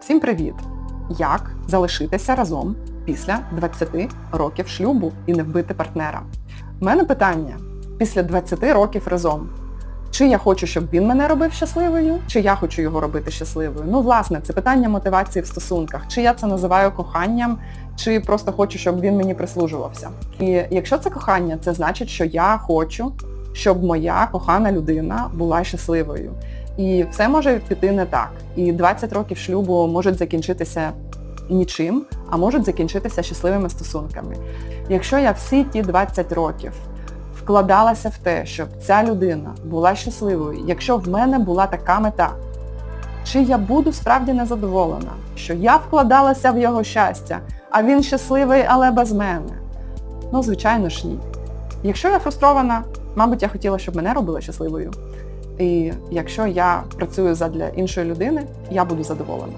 Всім привіт! Як залишитися разом після 20 років шлюбу і не вбити партнера? У мене питання після 20 років разом. Чи я хочу, щоб він мене робив щасливою, чи я хочу його робити щасливою? Ну, власне, це питання мотивації в стосунках. Чи я це називаю коханням, чи просто хочу, щоб він мені прислужувався. І якщо це кохання, це значить, що я хочу, щоб моя кохана людина була щасливою. І все може піти не так. І 20 років шлюбу можуть закінчитися нічим, а можуть закінчитися щасливими стосунками. Якщо я всі ті 20 років вкладалася в те, щоб ця людина була щасливою, якщо в мене була така мета, чи я буду справді незадоволена, що я вкладалася в його щастя, а він щасливий, але без мене? Ну, звичайно ж ні. Якщо я фрустрована, мабуть, я хотіла, щоб мене робили щасливою. І якщо я працюю задля іншої людини, я буду задоволена.